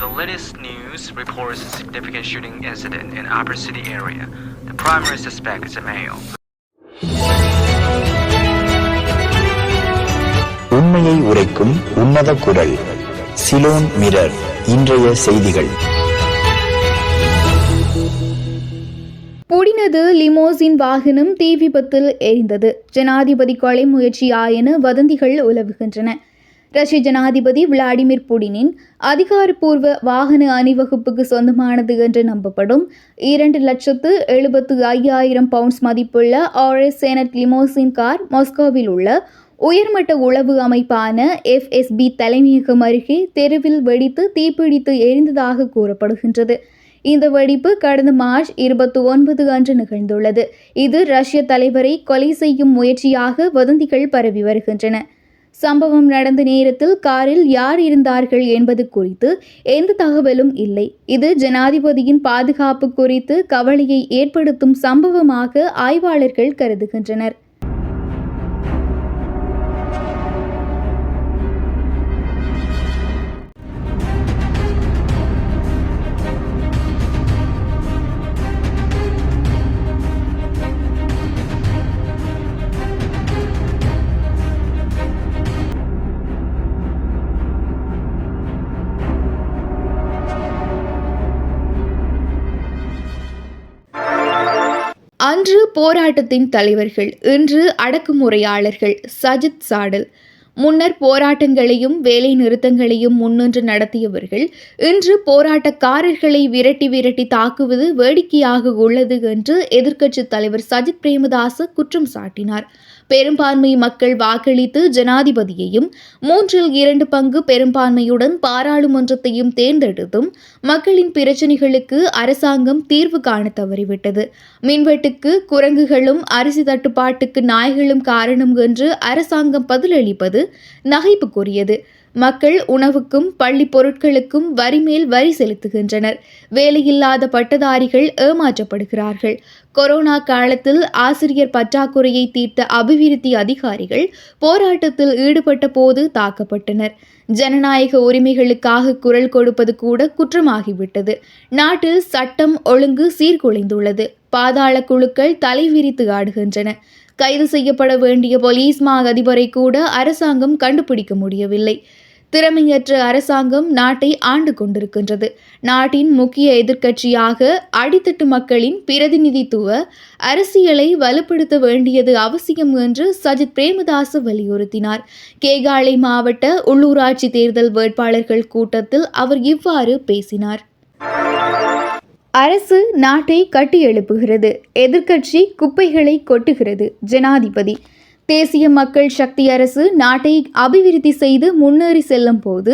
The latest news reports a significant shooting incident in Upper City area. The primary suspect is a male. உண்மையை உரைக்கும் உன்னத குரல் Ceylon mirror இன்றைய செய்திகள் புடினது limousine வாகனம் தீ விபத்தில் எரிந்தது ஜனாதிபதி கொலை முயற்சியா என வதந்திகள் உலவுகின்றன ரஷ்ய ஜனாதிபதி விளாடிமிர் புடினின் அதிகாரப்பூர்வ வாகன அணிவகுப்புக்கு சொந்தமானது என்று நம்பப்படும். இரண்டு லட்சத்து எழுபத்து ஐயாயிரம் பவுண்ட்ஸ் மதிப்புள்ள ஆர்எஸ் சேனட் லிமோசின் கார் மாஸ்கோவில் உள்ள உயர்மட்ட உளவு அமைப்பான எஃப்எஸ்பி தலைமையகம் அருகே தெருவில் வெடித்து தீப்பிடித்து எரிந்ததாக கூறப்படுகின்றது. இந்த வெடிப்பு கடந்த மார்ச் இருபத்தி ஒன்பது அன்று நிகழ்ந்துள்ளது. இது ரஷ்ய தலைவரை கொலை செய்யும் முயற்சியாக வதந்திகள் பரவி வருகின்றன. சம்பவம் நடந்த நேரத்தில் காரில் யார் இருந்தார்கள் என்பது குறித்து எந்த தகவலும் இல்லை. இது ஜனாதிபதியின் பாதுகாப்பு குறித்து கவலையை ஏற்படுத்தும் சம்பவமாக ஆய்வாளர்கள் கருதுகின்றனர். போராட்டத்தின் தலைவர்கள் இன்று அடக்குமுறையாளர்கள் சஜித் சாடல். முன்னர் போராட்டங்களையும் வேலை நிறுத்தங்களையும் முன்னின்று நடத்தியவர்கள் இன்று போராட்டக்காரர்களை விரட்டி விரட்டி தாக்குவது வேடிக்கையாக உள்ளது என்று எதிர்க்கட்சித் தலைவர் சஜித் பிரேமதாச குற்றம் சாட்டினார். பெரும்பான்மை மக்கள் வாக்களித்து ஜனாதிபதியையும் மூன்றில் இரண்டு பங்கு பெரும்பான்மையுடன் பாராளுமன்றத்தையும் தேர்ந்தெடுத்தும் மக்களின் பிரச்சினைகளுக்கு அரசாங்கம் தீர்வு காண தவறிவிட்டது. மின்வெட்டுக்கு குரங்குகளும் அரிசி தட்டுப்பாட்டுக்கு நாய்களும் காரணம் என்று அரசாங்கம் பதிலளிப்பது நகைப்புக்குரியது. மக்கள் உணவுக்கும் பள்ளி பொருட்களுக்கும் வரி மேல் வரி செலுத்துகின்றனர். வேலையில்லாத பட்டதாரிகள் ஏமாற்றப்படுகிறார்கள். கொரோனா காலத்தில் ஆசிரியர் பற்றாக்குறையை தீர்த்த அபிவிருத்தி அதிகாரிகள் போராட்டத்தில் ஈடுபட்ட போது தாக்கப்பட்டனர். ஜனநாயக உரிமைகளுக்காக குரல் கொடுப்பது கூட குற்றமாகிவிட்டது. நாட்டில் சட்டம் ஒழுங்கு சீர்குலைந்துள்ளது. பாதாள குழுக்கள் தலைவிரித்து ஆடுகின்றன. கைது செய்யப்பட வேண்டிய போலீஸ் மா அதிபரை கூட அரசாங்கம் கண்டுபிடிக்க முடியவில்லை. திறமையற்ற அரசாங்கம் நாட்டை ஆண்டு கொண்டிருக்கின்றது. நாட்டின் முக்கிய எதிர்க்கட்சியாக அடித்தட்டு மக்களின் பிரதிநிதித்துவ அரசியலை வலுப்படுத்த வேண்டியது அவசியம் என்று சஜித் பிரேமதாசு வலியுறுத்தினார். கேகாலை மாவட்ட உள்ளூராட்சி தேர்தல் வேட்பாளர்கள் கூட்டத்தில் அவர் இவ்வாறு பேசினார். அரசு நாட்டை கட்டியெழுப்புகிறது. எதிர்க்கட்சி குப்பைகளை கொட்டுகிறது. ஜனாதிபதி தேசிய மக்கள் சக்தி அரசு நாட்டை அபிவிருத்தி செய்து முன்னேறி செல்லும் போது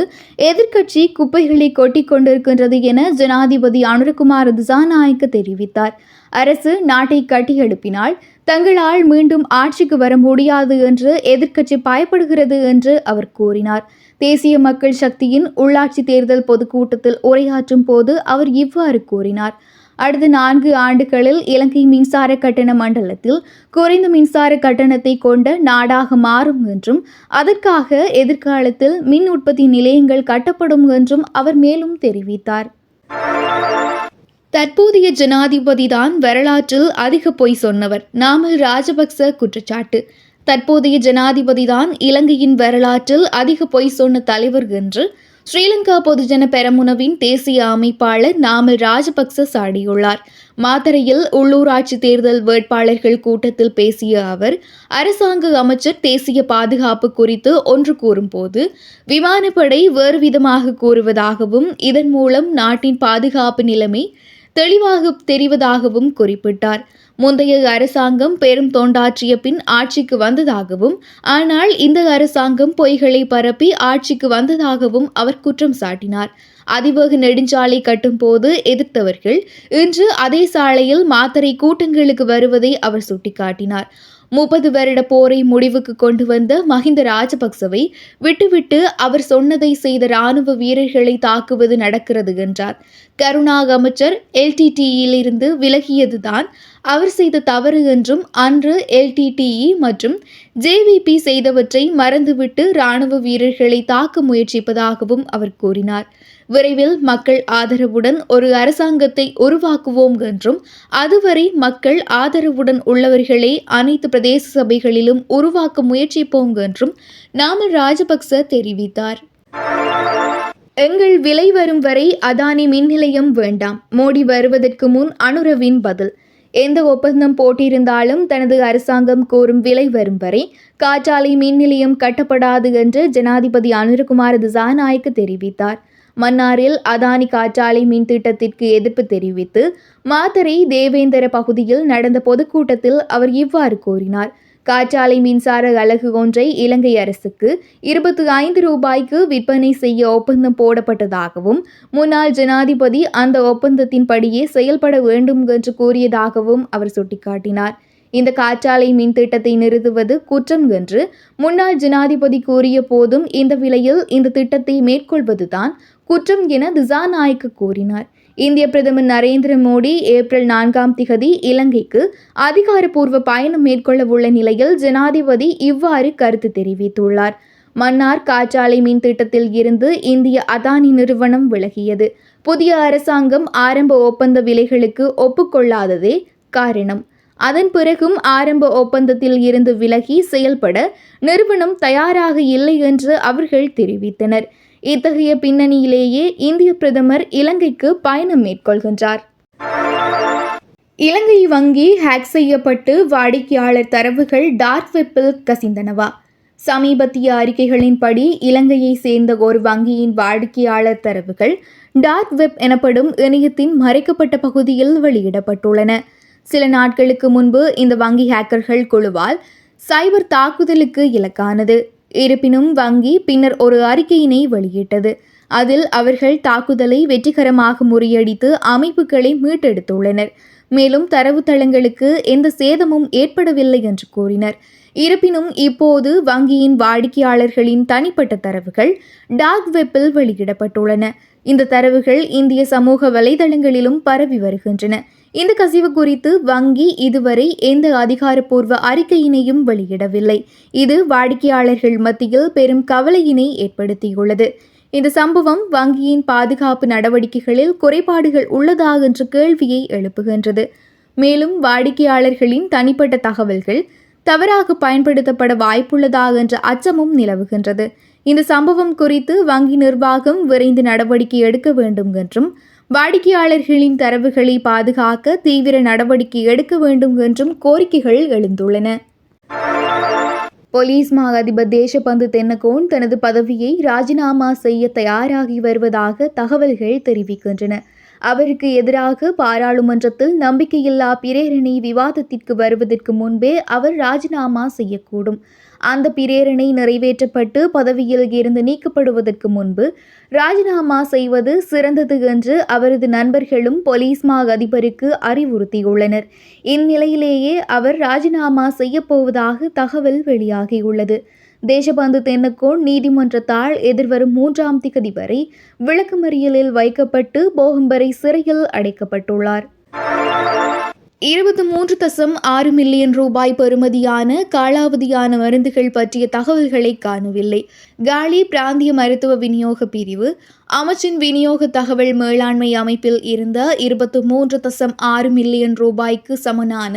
எதிர்க்கட்சி குப்பைகளை கொட்டிக் கொண்டிருக்கின்றது என ஜனாதிபதி அனுரகுமார் திசாநாயக்க தெரிவித்தார். அரசு நாட்டை கட்டியெழுப்பினால் தங்களால் மீண்டும் ஆட்சிக்கு வர முடியாது என்று எதிர்க்கட்சி பயப்படுகிறது என்று அவர் கூறினார். தேசிய மக்கள் சக்தியின் உள்ளாட்சி தேர்தல் பொதுக்கூட்டத்தில் உரையாற்றும் போது அவர் இவ்வாறு கூறினார். அடுத்த நான்கு ஆண்டுகளில் இலங்கை மின்சார கட்டண மண்டலத்தில் குறைந்த மின்சார கட்டணத்தை கொண்ட நாடாக மாறும் என்றும் அதற்காக எதிர்காலத்தில் மின் உற்பத்தி நிலையங்கள் கட்டப்படும் என்றும் அவர் மேலும் தெரிவித்தார். தற்போதைய ஜனாதிபதிதான் வரலாற்றில் அதிக பொய் சொன்னவர். நாமல் ராஜபக்ச குற்றச்சாட்டு. தற்போதைய ஜனாதிபதிதான் இலங்கையின் வரலாற்றில் அதிக பொய் சொன்ன தலைவர் என்று ஸ்ரீலங்கா பொதுஜன பெரமுனவின் தேசிய அமைப்பாளர் நாமல் ராஜபக்ச சாடியுள்ளார். மாத்தரையில் உள்ளூராட்சி தேர்தல் வேட்பாளர்கள் கூட்டத்தில் பேசிய அவர் அரசாங்க அமைச்சர் தேசிய பாதுகாப்பு குறித்து ஒன்று கூறும்போது விமானப்படை வேறு விதமாக கூறுவதாகவும் இதன் மூலம் நாட்டின் பாதுகாப்பு நிலைமை தெளிவாக தெரிவதாகவும் குறிப்பிட்டார். முந்தைய அரசாங்கம் பெரும் தொண்டாற்றிய பின் ஆட்சிக்கு வந்ததாகவும் ஆனால் இந்த அரசாங்கம் பொய்களை பரப்பி ஆட்சிக்கு வந்ததாகவும் அவர் குற்றம் சாட்டினார். அதிவேக நெடுஞ்சாலை கட்டும் போது எதிர்த்தவர்கள் இன்று அதே சாலையில் மாத்தரை கூட்டங்களுக்கு வருவதை அவர் சுட்டிக்காட்டினார். முப்பது வருட போரை முடிவுக்கு கொண்டு வந்த மஹிந்த ராஜபக்சவை விட்டுவிட்டு அவர் சொன்னதை செய்த ராணுவ வீரர்களை தாக்குவது நடக்கிறது என்றார். கருணா அமைச்சர் எல்டிடியிலிருந்து விலகியதுதான் அவர் செய்த தவறு என்றும் அன்று எல்டிடிஇ மற்றும் ஜேவிபி செய்தவற்றை மறந்துவிட்டு ராணுவ வீரர்களை தாக்க முயற்சிப்பதாகவும் அவர் கூறினார். விரைவில் மக்கள் ஆதரவுடன் ஒரு அரசாங்கத்தை உருவாக்குவோம் என்றும் அதுவரை மக்கள் ஆதரவுடன் உள்ளவர்களை அனைத்து பிரதேச சபைகளிலும் உருவாக்க முயற்சிப்போம் என்றும் நாமல் ராஜபக்ச தெரிவித்தார். எங்கள் விலை வரும் வரை அதானி மின் நிலையம் வேண்டாம். மோடி வருவதற்கு முன் அனுரவின் பதில். எந்த ஒப்பந்தம் போட்டிருந்தாலும் தனது அரசாங்கம் கோரும் விலை வரும் வரை காற்றாலை மின் நிலையம் கட்டப்படாது என்று ஜனாதிபதி அனுரகுமார திசாநாயக்க தெரிவித்தார். மன்னாரில் அதானி காற்றாலை மின் திட்டத்திற்கு எதிர்ப்பு தெரிவித்து மாத்தரை தேவேந்தர பகுதியில் நடந்த பொதுக்கூட்டத்தில் அவர் இவ்வாறு கூறினார். காற்றாலை மின்சார அலகு ஒன்றை இலங்கை அரசுக்கு இருபத்தி ஐந்து ரூபாய்க்கு விற்பனை செய்ய ஒப்பந்தம் போடப்பட்டதாகவும் முன்னாள் ஜனாதிபதி அந்த ஒப்பந்தத்தின்படியே செயல்பட வேண்டும் என்று கூறியதாகவும் அவர் சுட்டிக்காட்டினார். இந்த காற்றாலை மின் திட்டத்தை நிறுத்துவது குற்றம் என்று முன்னாள் ஜனாதிபதி கூறிய போதும் இந்த விலையில் இந்த திட்டத்தை மேற்கொள்வதுதான் குற்றம் என திசாநாயக்க கூறினார். இந்திய பிரதமர் நரேந்திர மோடி ஏப்ரல் நான்காம் திகதி இலங்கைக்கு அதிகாரப்பூர்வ பயணம் மேற்கொள்ள உள்ள நிலையில் ஜனாதிபதி இவ்வாறு கருத்து தெரிவித்துள்ளார். மன்னார் காற்றாலை மின் திட்டத்தில் இருந்து இந்திய அதானி நிறுவனம் விலகியது. புதிய அரசாங்கம் ஆரம்ப ஒப்பந்த விலைகளுக்கு ஒப்புக்கொள்ளாததே காரணம். அதன் பிறகும் ஆரம்ப ஒப்பந்தத்தில் இருந்து விலகி செயல்பட நிறுவனம் தயாராக இல்லை என்று அவர்கள் தெரிவித்தனர். இத்தகைய பின்னணியிலேயே இந்திய பிரதமர் இலங்கைக்கு பயணம் மேற்கொள்கின்றார். இலங்கை வங்கி ஹேக் செய்யப்பட்டு வாடிக்கையாளர் தரவுகள் டார்க் வெப்பில் கசிந்தனவா? சமீபத்திய அறிக்கைகளின்படி இலங்கையை சேர்ந்த ஒரு வங்கியின் வாடிக்கையாளர் தரவுகள் டார்க் வெப் எனப்படும் இணையத்தின் மறைக்கப்பட்ட பகுதியில் வெளியிடப்பட்டுள்ளன. சில நாட்களுக்கு முன்பு இந்த வங்கி ஹேக்கர்கள் குழுவால் சைபர் தாக்குதலுக்கு இலக்கானது. இருப்பினும் வங்கி பின்னர் ஒரு அறிக்கையினை வெளியிட்டது. அதில் அவர்கள் தாக்குதலை வெற்றிகரமாக முறியடித்து அமைப்புகளை மீட்டெடுத்துள்ளனர். மேலும் தரவுத்தளங்களுக்கு எந்த சேதமும் ஏற்படவில்லை என்று கூறினர். இருப்பினும் இப்போது வங்கியின் வாடிக்கையாளர்களின் தனிப்பட்ட தரவுகள் டார்க் வெப்பில் வெளியிடப்பட்டுள்ளன. இந்த தரவுகள் இந்திய சமூக வலைதளங்களிலும் பரவி வருகின்றன. இந்த கசிவு குறித்து வங்கி இதுவரை எந்த அதிகாரப்பூர்வ அறிக்கையினையும் வெளியிடவில்லை. இது வாடிக்கையாளர்கள் மத்தியில் பெரும் கவலையினை ஏற்படுத்தியுள்ளது. இந்த சம்பவம் வங்கியின் பாதுகாப்பு நடவடிக்கைகளில் குறைபாடுகள் உள்ளதா என்ற கேள்வியை எழுப்புகின்றது. மேலும் வாடிக்கையாளர்களின் தனிப்பட்ட தகவல்கள் தவறாக பயன்படுத்தப்பட வாய்ப்புள்ளதா என்ற அச்சமும் நிலவுகின்றது. இந்த சம்பவம் குறித்து வங்கி நிர்வாகம் விரைந்து நடவடிக்கை எடுக்க வேண்டும் என்றும் வாடிக்கையாளர்களின் தரவுகளை பாதுகாக்க தீவிர நடவடிக்கை எடுக்க வேண்டும் என்றும் கோரிக்கைகள் எழுந்துள்ளன. போலீஸ் மா அதிபர் தேசபந்து தென்னகோன் தனது பதவியை ராஜினாமா செய்ய தயாராகி வருவதாக தகவல்கள் தெரிவிக்கின்றன. அவருக்கு எதிராக பாராளுமன்றத்தில் நம்பிக்கையில்லா பிரேரணை விவாதத்திற்கு வருவதற்கு முன்பே அவர் ராஜினாமா செய்யக்கூடும். அந்த பிரேரணை நிறைவேற்றப்பட்டு பதவியில் இருந்து நீக்கப்படுவதற்கு முன்பு ராஜினாமா செய்வது சிறந்தது என்று அவரது நண்பர்களும் போலீஸ் மா அதிபருக்கு அறிவுறுத்தியுள்ளனர். இந்நிலையிலேயே அவர் ராஜினாமா செய்யப்போவதாக தகவல் வெளியாகியுள்ளது. தேசபந்து தென்னக்கோன் நீதிமன்றத்தால் எதிர்வரும் மூன்றாம் திகதி வரை விளக்கமறியலில் வைக்கப்பட்டு போகம்பரை சிறையில் அடைக்கப்பட்டுள்ளார். இருபத்தி மூன்று தசம் ஆறு மில்லியன் ரூபாய் பெறுமதியான காலாவதியான மருந்துகள் பற்றிய தகவல்களை காணவில்லை. காலி பிராந்திய மருத்துவ விநியோக பிரிவு அமைச்சின் விநியோக தகவல் மேலாண்மை அமைப்பில் இருந்த இருபத்தி மூன்று தசம் ஆறு மில்லியன் ரூபாய்க்கு சமனான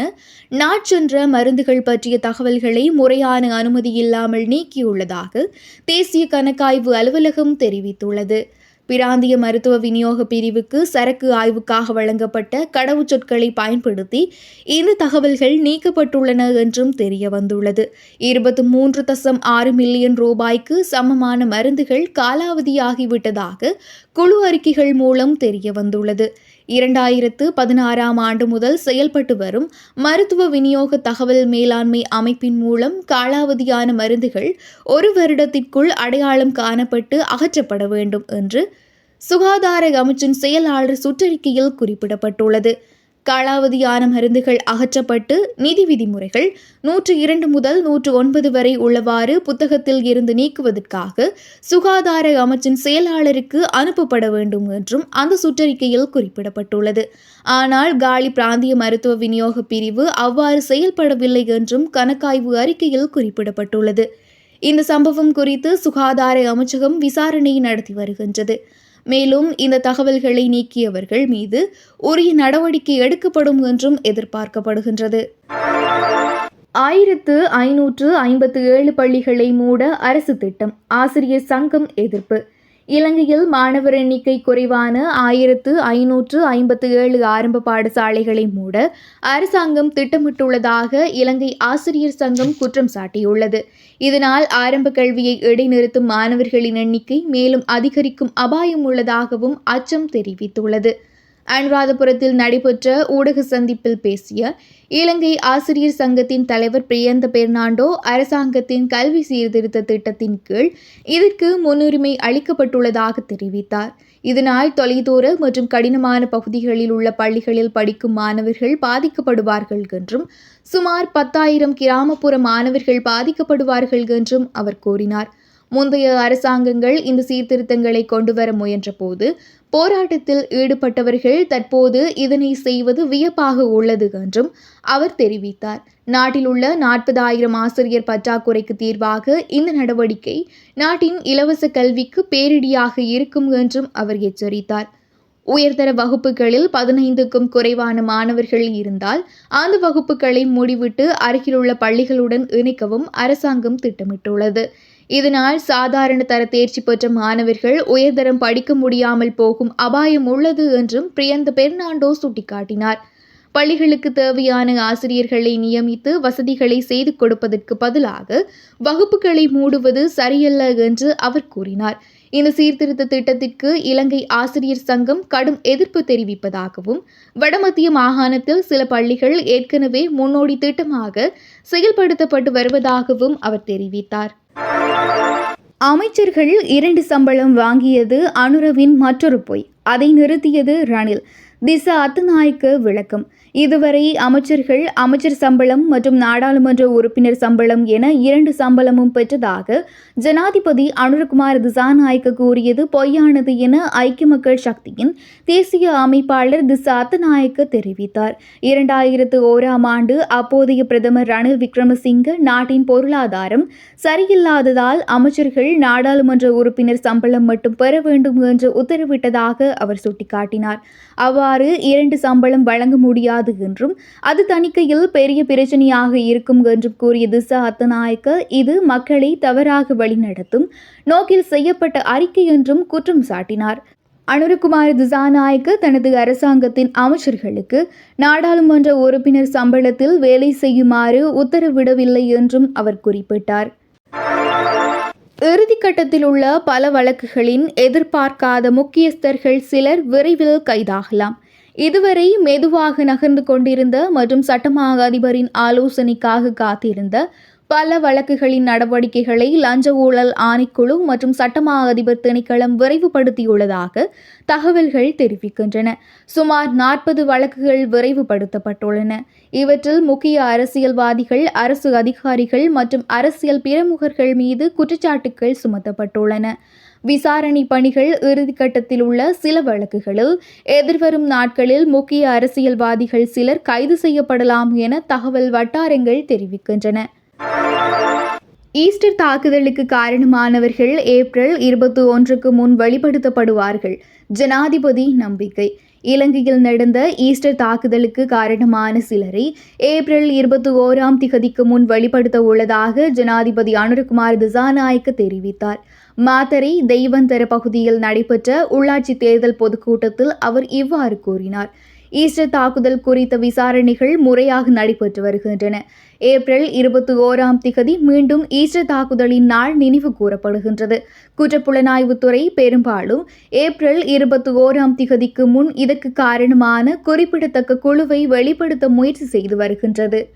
நாட்சென்ற மருந்துகள் பற்றிய தகவல்களை முறையான அனுமதி இல்லாமல் நீக்கியுள்ளதாக தேசிய கணக்காய்வு அலுவலகம் தெரிவித்துள்ளது. பிராந்திய மருத்துவ விநியோக பிரிவுக்கு சரக்கு ஆய்வுக்காக வழங்கப்பட்ட கடவுச்சொற்களை பயன்படுத்தி இந்த தகவல்கள் நீக்கப்பட்டுள்ளன என்றும் தெரிய வந்துள்ளது இருபத்தி மூன்று தசம் ஆறு மில்லியன் ரூபாய்க்கு சமமான மருந்துகள் காலாவதியாகிவிட்டதாக குழு அறிக்கைகள் மூலம் தெரிய வந்துள்ளது. இரண்டாயிரத்து பதினாறாம் ஆண்டு முதல் செயல்பட்டு வரும் மருத்துவ விநியோக தகவல் மேலாண்மை அமைப்பின் மூலம் காலாவதியான மருந்துகள் ஒரு வருடத்திற்குள் அடையாளம் காணப்பட்டு அகற்றப்பட வேண்டும் என்று சுகாதார அமைச்சின் செயலாளர் சுற்றறிக்கையில் குறிப்பிடப்பட்டுள்ளது. காலாவதியான மருந்துகள் அகற்றப்பட்டு நிதி விதிமுறைகள் நூற்று இரண்டு முதல் நூற்று ஒன்பது வரை உள்ளவாறு புத்தகத்தில் இருந்து நீக்குவதற்காக சுகாதார அமைச்சின் செயலாளருக்கு அனுப்பப்பட வேண்டும் என்றும் அந்த சுற்றறிக்கையில் குறிப்பிடப்பட்டுள்ளது. ஆனால் காலி பிராந்திய மருத்துவ விநியோக பிரிவு அவ்வாறு செயல்படவில்லை என்றும் கணக்காய்வு அறிக்கையில் குறிப்பிடப்பட்டுள்ளது. இந்த சம்பவம் குறித்து சுகாதார அமைச்சகம் விசாரணை நடத்தி வருகின்றது. மேலும் இந்த தகவல்களை நீக்கியவர்கள் மீது உரிய நடவடிக்கை எடுக்கப்படும் என்றும் எதிர்பார்க்கப்படுகின்றது. ஆயிரத்து ஐநூற்று ஐம்பத்து ஏழு பள்ளிகளை மூட அரசு திட்டம் ஆசிரியர் சங்கம் எதிர்ப்பு. இலங்கையில் மாணவர் எண்ணிக்கை குறைவான ஆயிரத்து ஐநூற்று ஐம்பத்து ஏழு ஆரம்ப பாடசாலைகளை மூட அரசாங்கம் திட்டமிட்டுள்ளதாக இலங்கை ஆசிரியர் சங்கம் குற்றம் சாட்டியுள்ளது. இதனால் ஆரம்ப கல்வியை இடைநிறுத்தும் மாணவர்களின் எண்ணிக்கை மேலும் அதிகரிக்கும் அபாயம் உள்ளதாகவும் அச்சம் தெரிவித்துள்ளது. அனுராதபுரத்தில் நடைபெற்ற ஊடக சந்திப்பில் பேசிய இலங்கை ஆசிரியர் சங்கத்தின் தலைவர் பிரியந்த பெர்னாண்டோ அரசாங்கத்தின் கல்வி சீர்திருத்த திட்டத்தின் கீழ் இதற்கு முன்னுரிமை அளிக்கப்பட்டுள்ளதாக தெரிவித்தார். இதனால் தொலைதூர மற்றும் கடினமான பகுதிகளில் உள்ள பள்ளிகளில் படிக்கும் மாணவர்கள் பாதிக்கப்படுவார்கள் என்றும் சுமார் பத்தாயிரம் கிராமப்புற மாணவர்கள் பாதிக்கப்படுவார்கள் என்றும் அவர் கூறினார். முந்தைய அரசாங்கங்கள் இந்த சீர்திருத்தங்களை கொண்டுவர முயன்றபோது போராட்டத்தில் ஈடுபட்டவர்கள் தற்போது இதனை செய்வது வியப்பாக உள்ளது என்றும் அவர் தெரிவித்தார். நாட்டில் உள்ள நாற்பதாயிரம் ஆசிரியர் பற்றாக்குறைக்கு தீர்வாக இந்த நடவடிக்கை நாட்டின் இலவச கல்விக்கு பேரிடியாக இருக்கும் என்றும் அவர் எச்சரித்தார். உயர்தர வகுப்புகளில் பதினைந்துக்கும் குறைவான மாணவர்கள் இருந்தால் அந்த வகுப்புகளை மூடிவிட்டு அருகிலுள்ள பள்ளிகளுடன் இணைக்கவும் அரசாங்கம் திட்டமிட்டுள்ளது. இதனால் சாதாரண தர தேர்ச்சி பெற்ற மாணவர்கள் உயர்தரம் படிக்க முடியாமல் போகும் அபாயம் உள்ளது என்றும் பிரியந்த பெர்னாண்டோ சுட்டிக்காட்டினார். பள்ளிகளுக்கு தேவையான ஆசிரியர்களை நியமித்து வசதிகளை செய்து கொடுப்பதற்கு பதிலாக வகுப்புகளை மூடுவது சரியல்ல என்று அவர் கூறினார். இந்த சீர்திருத்த திட்டத்திற்கு இலங்கை ஆசிரியர் சங்கம் கடும் எதிர்ப்பு தெரிவிப்பதாகவும் வடமத்திய மாகாணத்தில் சில பள்ளிகள் ஏற்கனவே முன்னோடி திட்டமாக செயல்படுத்தப்பட்டு வருவதாகவும் அவர் தெரிவித்தார். அமைச்சர்கள் இரண்டு சம்பளம் வாங்கியது அனுரவின் மற்றொரு பொய். அதை நிறுத்தியது ரணில். திசா அத்துநாய்க்கு விளக்கம். இதுவரை அமைச்சர்கள் அமைச்சர் சம்பளம் மற்றும் நாடாளுமன்ற உறுப்பினர் சம்பளம் என இரண்டு சம்பளமும் பெற்றதாக ஜனாதிபதி அனுரகுமார் திசாநாயக்க கூறியது பொய்யானது என ஐக்கிய மக்கள் சக்தியின் தேசிய அமைப்பாளர் திசா அத்தநாயக்க தெரிவித்தார். இரண்டாயிரத்து ஓராம் ஆண்டு அப்போதைய பிரதமர் ரணில் விக்ரமசிங்க நாட்டின் பொருளாதாரம் சரியில்லாததால் அமைச்சர்கள் நாடாளுமன்ற உறுப்பினர் சம்பளம் மட்டும் பெற வேண்டும் என்று உத்தரவிட்டதாக அவர் சுட்டிக்காட்டினார். அவ்வாறு இரண்டு சம்பளம் வழங்க முடியாது என்றும் அது தணிக்கையில் பெரிய பிரச்சனையாக இருக்கும் என்றும் கூறிய திசா அத்தநாயக்க இது மக்களை தவறாக வழிநடத்தும் நோக்கில் செய்யப்பட்ட அறிக்கை என்றும் குற்றம் சாட்டினார். அனுரகுமார் திசாநாயக்க தனது அரசாங்கத்தின் அமைச்சர்களுக்கு நாடாளுமன்ற உறுப்பினர் சம்பளத்தில் வேலை செய்யுமாறு உத்தரவிடவில்லை என்றும் அவர் குறிப்பிட்டார். இறுதிக்கட்டத்தில் உள்ள பல வழக்குகளின் எதிர்பார்க்காத முக்கியஸ்தர்கள் சிலர் விரைவில் கைதாகலாம். இதுவரை மெதுவாக நகர்ந்து கொண்டிருந்த மற்றும் சட்டமாக அதிபரின் ஆலோசனைக்காக காத்திருந்த பல வழக்குகளின் நடவடிக்கைகளை லஞ்ச ஊழல் ஆணைக்குழு மற்றும் சட்டமா அதிபர் திணைக்களம் விரைவுபடுத்தியுள்ளதாக தகவல்கள் தெரிவிக்கின்றன. சுமார் நாற்பது வழக்குகள் விரைவுபடுத்தப்பட்டுள்ளன. இவற்றில் முக்கிய அரசியல்வாதிகள் அரசு அதிகாரிகள் மற்றும் அரசியல் பிரமுகர்கள் மீது குற்றச்சாட்டுகள் சுமத்தப்பட்டுள்ளன. விசாரணை பணிகள் இறுதிக்கட்டத்தில் உள்ள சில வழக்குகளில் எதிர்வரும் நாட்களில் முக்கிய அரசியல்வாதிகள் சிலர் கைது செய்யப்படலாம் என தகவல் வட்டாரங்கள் தெரிவிக்கின்றன. ஈஸ்டர் தாக்குதலுக்கு காரணமானவர்கள் ஏப்ரல் இருபத்தி ஒன்றுக்கு முன் வெளிப்படுத்தப்படுவார்கள். ஜனாதிபதி நம்பிக்கை. இலங்கையில் நடந்த ஈஸ்டர் தாக்குதலுக்கு காரணமான சிலரை ஏப்ரல் இருபத்தி ஓராம் திகதிக்கு முன் வெளிப்படுத்த உள்ளதாக ஜனாதிபதி அனுரகுமார் திசாநாயக்க தெரிவித்தார். மாத்தரை தெய்வந்தர பகுதியில் நடைபெற்ற உள்ளாட்சி தேர்தல் பொதுக்கூட்டத்தில் அவர் இவ்வாறு கூறினார். ஈஸ்டர் தாக்குதல் குறித்த விசாரணைகள் முறையாக நடைபெற்று வருகின்றன. ஏப்ரல் இருபத்தி ஓராம் திகதி மீண்டும் ஈஸ்டர் தாக்குதலின் நாள் நினைவு கூறப்படுகின்றது. குற்றப்புலனாய்வுத்துறை பெரும்பாலும் ஏப்ரல் இருபத்தி ஓராம் திகதிக்கு முன் இதற்கு காரணமான குறிப்பிடத்தக்க குழுவை வெளிப்படுத்த முயற்சி செய்து வருகின்றது.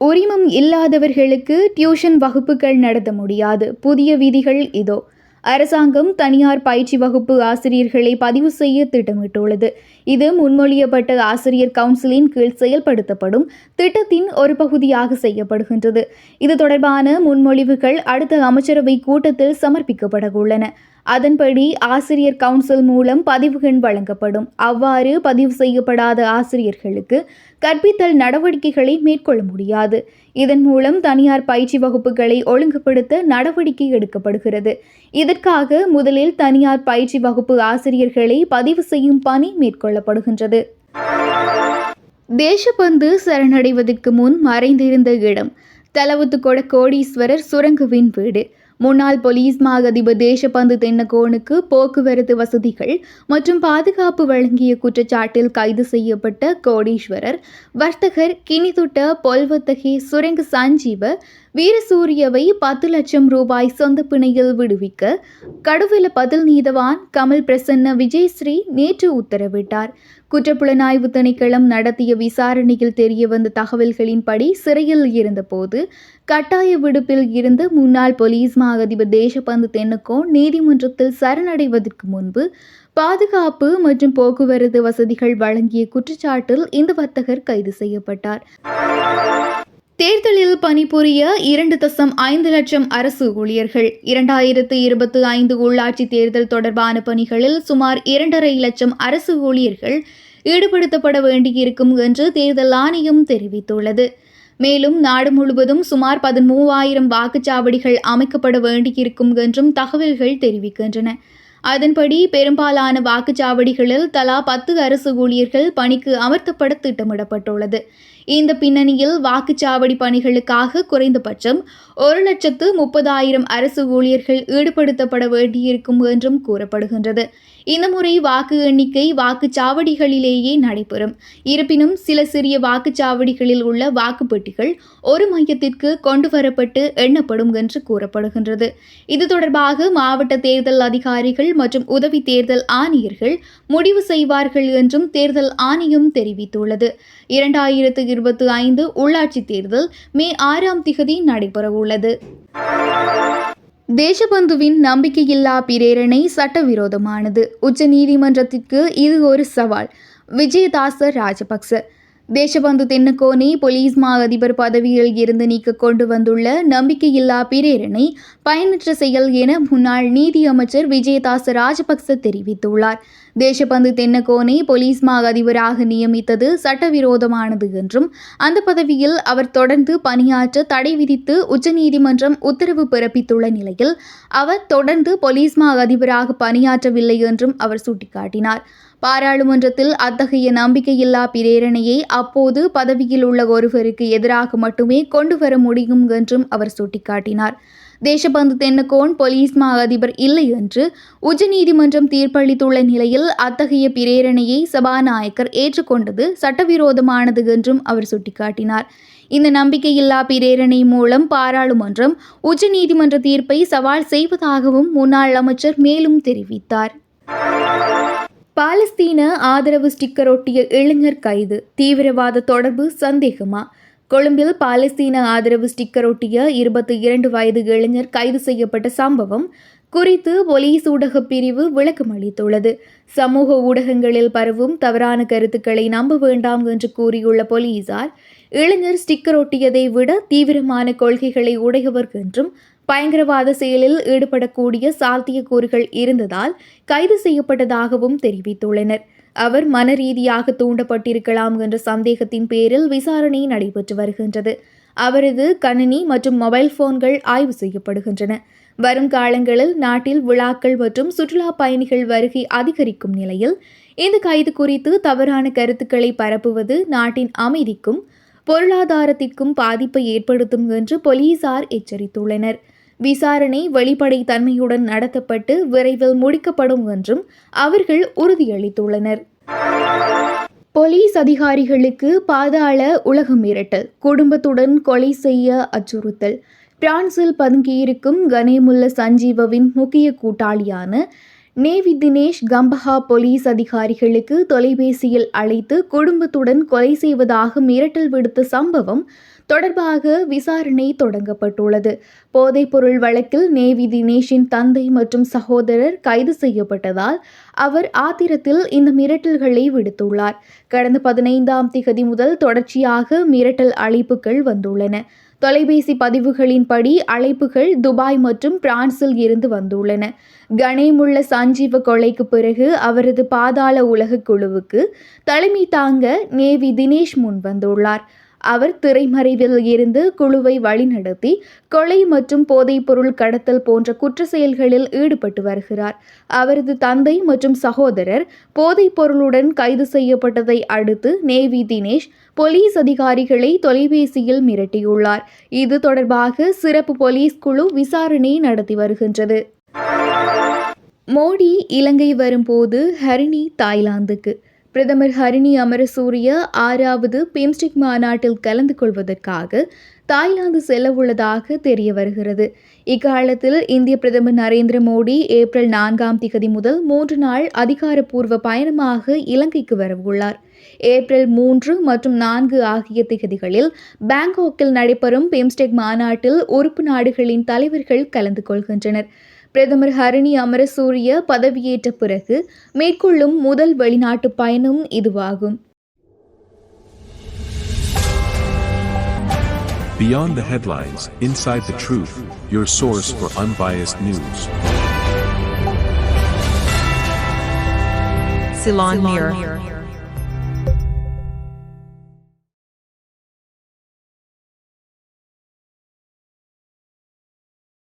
உரிமம் இல்லாதவர்களுக்கு டியூஷன் வகுப்புகள் நடத்த முடியாது. புதிய விதிகள் இதோ. அரசாங்கம் தனியார் பயிற்சி வகுப்பு ஆசிரியர்களை பதிவு செய்ய திட்டமிட்டுள்ளது. இது முன்மொழியப்பட்ட ஆசிரியர் கவுன்சிலின் கீழ் செயல்படுத்தப்படும் திட்டத்தின் ஒரு பகுதியாக செய்யப்படுகின்றது. இது தொடர்பான முன்மொழிவுகள் அடுத்த அமைச்சரவை கூட்டத்தில் சமர்ப்பிக்கப்பட உள்ளன அதன்படி ஆசிரியர் கவுன்சில் மூலம் பதிவுகள் வழங்கப்படும். அவ்வாறு பதிவு செய்யப்படாத ஆசிரியர்களுக்கு கற்பித்தல் நடவடிக்கைகளை மேற்கொள்ள முடியாது. இதன் மூலம் தனியார் பயிற்சி வகுப்புகளை ஒழுங்குபடுத்த நடவடிக்கை எடுக்கப்படுகிறது. இதற்காக முதலில் தனியார் பயிற்சி வகுப்பு ஆசிரியர்களை பதிவு செய்யும் பணி மேற்கொள்ளப்படுகின்றது. தேசபந்து சரணடைவதற்கு முன் மறைந்திருந்த இடம். தலவுத்துக்கோட கோடீஸ்வரர் சுரங்குவின் வீடு. முன்னாள் போலீஸ் மா அதிபர் தேசபந்து தென்னகோனுக்கு போக்குவரத்து வசதிகள் மற்றும் பாதுகாப்பு வழங்கிய குற்றச்சாட்டில் கைது செய்யப்பட்ட கோடீஸ்வரர் வர்த்தகர் கிணிதுட்ட பொல்வத்தகி சுரங்க சஞ்சீவ வீரசூரியவை பத்து லட்சம் ரூபாய் சொந்த பிணையில் விடுவிக்க கடுவில பதில் நீதவான் கமல் பிரசன்ன விஜயஸ்ரீ நேற்று உத்தரவிட்டார். குற்றப்புலனாய்வு திணைக்களம் நடத்திய விசாரணையில் தெரியவந்த தகவல்களின்படி சிறையில் இருந்தபோது கட்டாய விடுப்பில் இருந்து முன்னாள் போலீஸ் மா அதிபர் தேசபந்து தென்னக்கோன் நீதிமன்றத்தில் சரணடைவதற்கு முன்பு பாதுகாப்பு மற்றும் போக்குவரத்து வசதிகள் வழங்கிய குற்றச்சாட்டில் இந்த வர்த்தகர் கைது செய்யப்பட்டார். தேர்தலில் பணிபுரிய இரண்டு தசம் ஐந்து லட்சம் அரசு ஊழியர்கள். இரண்டாயிரத்து இருபத்தி ஐந்து உள்ளாட்சி தேர்தல் தொடர்பான பணிகளில் சுமார் இரண்டரை லட்சம் அரசு ஊழியர்கள் ஈடுபடுத்தப்பட வேண்டியிருக்கும் என்று தேர்தல் ஆணையம் தெரிவித்துள்ளது. மேலும் நாடு முழுவதும் சுமார் பதிமூவாயிரம் வாக்குச்சாவடிகள் அமைக்கப்பட வேண்டியிருக்கும் என்றும் தகவல்கள் தெரிவிக்கின்றன. அதன்படி பெரும்பாலான வாக்குச்சாவடிகளில் தலா பத்து அரசு ஊழியர்கள் பணிக்கு அமர்த்தப்பட திட்டமிடப்பட்டுள்ளது. இந்த பின்னணியில் வாக்குச்சாவடி பணிகளுக்காக குறைந்தபட்சம் ஒரு லட்சத்து முப்பதாயிரம் அரசு ஊழியர்கள் ஈடுபடுத்தப்பட வேண்டியிருக்கும் என்றும் கூறப்படுகின்றது. இந்த முறை வாக்கு எண்ணிக்கை வாக்குச்சாவடிகளிலேயே நடைபெறும். இருப்பினும் சில சிறிய வாக்குச்சாவடிகளில் உள்ள வாக்குப்பெட்டிகள் ஒரு மையத்திற்கு கொண்டு வரப்பட்டு எண்ணப்படும் என்று கூறப்படுகின்றது. இது தொடர்பாக மாவட்ட தேர்தல் அதிகாரிகள் மற்றும் உதவி தேர்தல் ஆணையர்கள் முடிவு செய்வார்கள் என்றும் தேர்தல் ஆணையம் தெரிவித்துள்ளது. இரண்டாயிரத்து இருபத்தி ஐந்து உள்ளாட்சி தேர்தல் மே ஆறாம் திகதி நடைபெறவுள்ளது. தேசபந்துவின் நம்பிக்கையில்லா பிரேரணை சட்டவிரோதமானது. உச்ச நீதிமன்றத்திற்கு இது ஒரு சவால். விஜயதாச ராஜபக்ச தேசபந்து தென்னக்கோனை போலீஸ் மா அதிபர் பதவியில் இருந்து நீக்க கொண்டு வந்துள்ள நம்பிக்கையில்லா பிரேரணை பயனற்ற செயல் என முன்னாள் நீதி அமைச்சர் விஜயதாச ராஜபக்ச தெரிவித்துள்ளார். தேசபந்து தென்னக்கோனை போலீஸ் மா அதிபராக நியமித்தது சட்டவிரோதமானது என்றும் அந்த பதவியில் அவர் தொடர்ந்து பணியாற்ற தடை விதித்து உச்சநீதிமன்றம் உத்தரவு பிறப்பித்துள்ள நிலையில் அவர் தொடர்ந்து போலீஸ் மா அதிபராக பணியாற்றவில்லை என்றும் அவர் சுட்டிக்காட்டினார். பாராளுமன்றத்தில் அத்தகைய நம்பிக்கையில்லா பிரேரணையை அப்போது பதவியில் உள்ள ஒருவருக்கு எதிராக மட்டுமே கொண்டு வர முடியும் என்றும் அவர் சுட்டிக்காட்டினார். தேசபந்து தென்னகோன் போலீஸ் மா அதிபர் இல்லை என்று உச்சநீதிமன்றம் தீர்ப்பளித்துள்ள நிலையில் அத்தகைய பிரேரணையை சபாநாயகர் ஏற்றுக்கொண்டது சட்டவிரோதமானது என்றும் அவர் சுட்டிக்காட்டினார். இந்த நம்பிக்கையில்லா பிரேரணை மூலம் பாராளுமன்றம் உச்சநீதிமன்ற தீர்ப்பை சவால் செய்வதாகவும் முன்னாள் அமைச்சர் மேலும் தெரிவித்தார். பாலஸ்தீன ஆதரவு ஸ்டிக்கர் ஒட்டிய இளைஞர் கைது. தீவிரவாத தொடர்பு சந்தேகமா? கொழும்பில் பாலஸ்தீன ஆதரவு ஸ்டிக்கர் ஒட்டிய இருபத்தி இரண்டு வயது இளைஞர் கைது செய்யப்பட்ட சம்பவம் குறித்து போலீஸ் ஊடகப் பிரிவு விளக்கம் அளித்துள்ளது. சமூக ஊடகங்களில் பரவும் தவறான கருத்துக்களை நம்ப வேண்டாம் என்று கூறியுள்ள போலீசார் இளைஞர் ஸ்டிக்கர் ஒட்டியதை விட தீவிரமான கொள்கைகளை உடையவர் என்றும் பயங்கரவாத செயலில் ஈடுபடக்கூடிய சாத்தியக்கூறுகள் இருந்ததால் கைது செய்யப்பட்டதாகவும் தெரிவித்துள்ளனர். அவர் மன ரீதியாக தூண்டப்பட்டிருக்கலாம் என்ற சந்தேகத்தின் பேரில் விசாரணை நடைபெற்று வருகின்றது. அவரது கணினி மற்றும் மொபைல் போன்கள் ஆய்வு செய்யப்படுகின்றன. வரும் காலங்களில் நாட்டில் விழாக்கள் மற்றும் சுற்றுலா பயணிகள் வருகை அதிகரிக்கும் நிலையில் இந்த கைது குறித்து தவறான கருத்துக்களை பரப்புவது நாட்டின் அமைதிக்கும் பொருளாதாரத்திற்கும் பாதிப்பை ஏற்படுத்தும் என்று போலீசார் எச்சரித்துள்ளனர். விசாரணை வெளிப்படை தன்மையுடன் நடத்தப்பட்டு விரைவில் முடிக்கப்படும் என்றும் அவர்கள் உறுதியளித்துள்ளனர். போலீஸ் அதிகாரிகளுக்கு பாதாள உலகம் மிரட்டல். குடும்பத்துடன் கொலை செய்ய அச்சுறுத்தல். பிரான்சில் பதுங்கியிருக்கும் கனேமுல்ல சஞ்சீவவின் முக்கிய கூட்டாளியான நேவி தினேஷ் கம்பஹா போலீஸ் அதிகாரிகளுக்கு தொலைபேசியில் அழைத்து குடும்பத்துடன் கொலை செய்வதாக மிரட்டல் விடுத்த சம்பவம் தொடர்பாக விசாரணை தொடங்கப்பட்டுள்ளது. போதைப்பொருள் வழக்கில் நேவி தினேஷின் தந்தை மற்றும் சகோதரர் கைது செய்யப்பட்டதால் அவர் ஆத்திரத்தில் இந்த மிரட்டல்களை விடுத்துள்ளார். கடந்த பதினைந்தாம் திகதி முதல் தொடர்ச்சியாக மிரட்டல் அழைப்புகள் வந்துள்ளன. தொலைபேசி பதிவுகளின்படி அழைப்புகள் துபாய் மற்றும் பிரான்சில் இருந்து வந்துள்ளன. கணேமுள்ள சஞ்சீவ கொலைக்கு பிறகு அவரது பாதாள உலக குழுவுக்கு தலைமை தாங்க நேவி தினேஷ் முன் வந்துள்ளார். அவர் திரைமறைவில் இருந்து குழுவை வழிநடத்தி கொலை மற்றும் போதைப்பொருள் கடத்தல் போன்ற குற்ற செயல்களில் ஈடுபட்டு வருகிறார். அவரது தந்தை மற்றும் சகோதரர் போதைப்பொருளுடன் கைது செய்யப்பட்டதை அடுத்து நேவி தினேஷ் போலீஸ் அதிகாரிகளை தொலைபேசியில் மிரட்டியுள்ளார். இது தொடர்பாக சிறப்பு போலீஸ் குழு விசாரணை நடத்தி வருகின்றது. மோடி இலங்கை வரும்போது ஹரிணி தாய்லாந்துக்கு பிரதமர் ஹரிணி அமரசூரிய ஆறாவது பிம்ஸ்டிக் மாநாட்டில் கலந்து கொள்வதற்காக தாய்லாந்து செல்லவுள்ளதாக தெரிய வருகிறது. இக்காலத்தில் இந்திய பிரதமர் நரேந்திர மோடி ஏப்ரல் நான்காம் திகதி முதல் மூன்று நாள் அதிகாரப்பூர்வ பயணமாக இலங்கைக்கு வரவுள்ளார் ஏப்ரல் மூன்று மற்றும் நான்கு ஆகிய திகதிகளில் பாங்காக்கில் நடைபெறும் பிம்ஸ்டெக் மாநாட்டில் உறுப்பு நாடுகளின் தலைவர்கள் கலந்து கொள்கின்றனர். பிரதமர் ஹரிணி அமரசூரிய பதவியேற்ற பிறகு மேற்கொள்ளும் முதல் வெளிநாட்டு பயணம் இதுவாகும் Beyond the headlines, inside the truth, your source for unbiased news. Ceylon Mirror.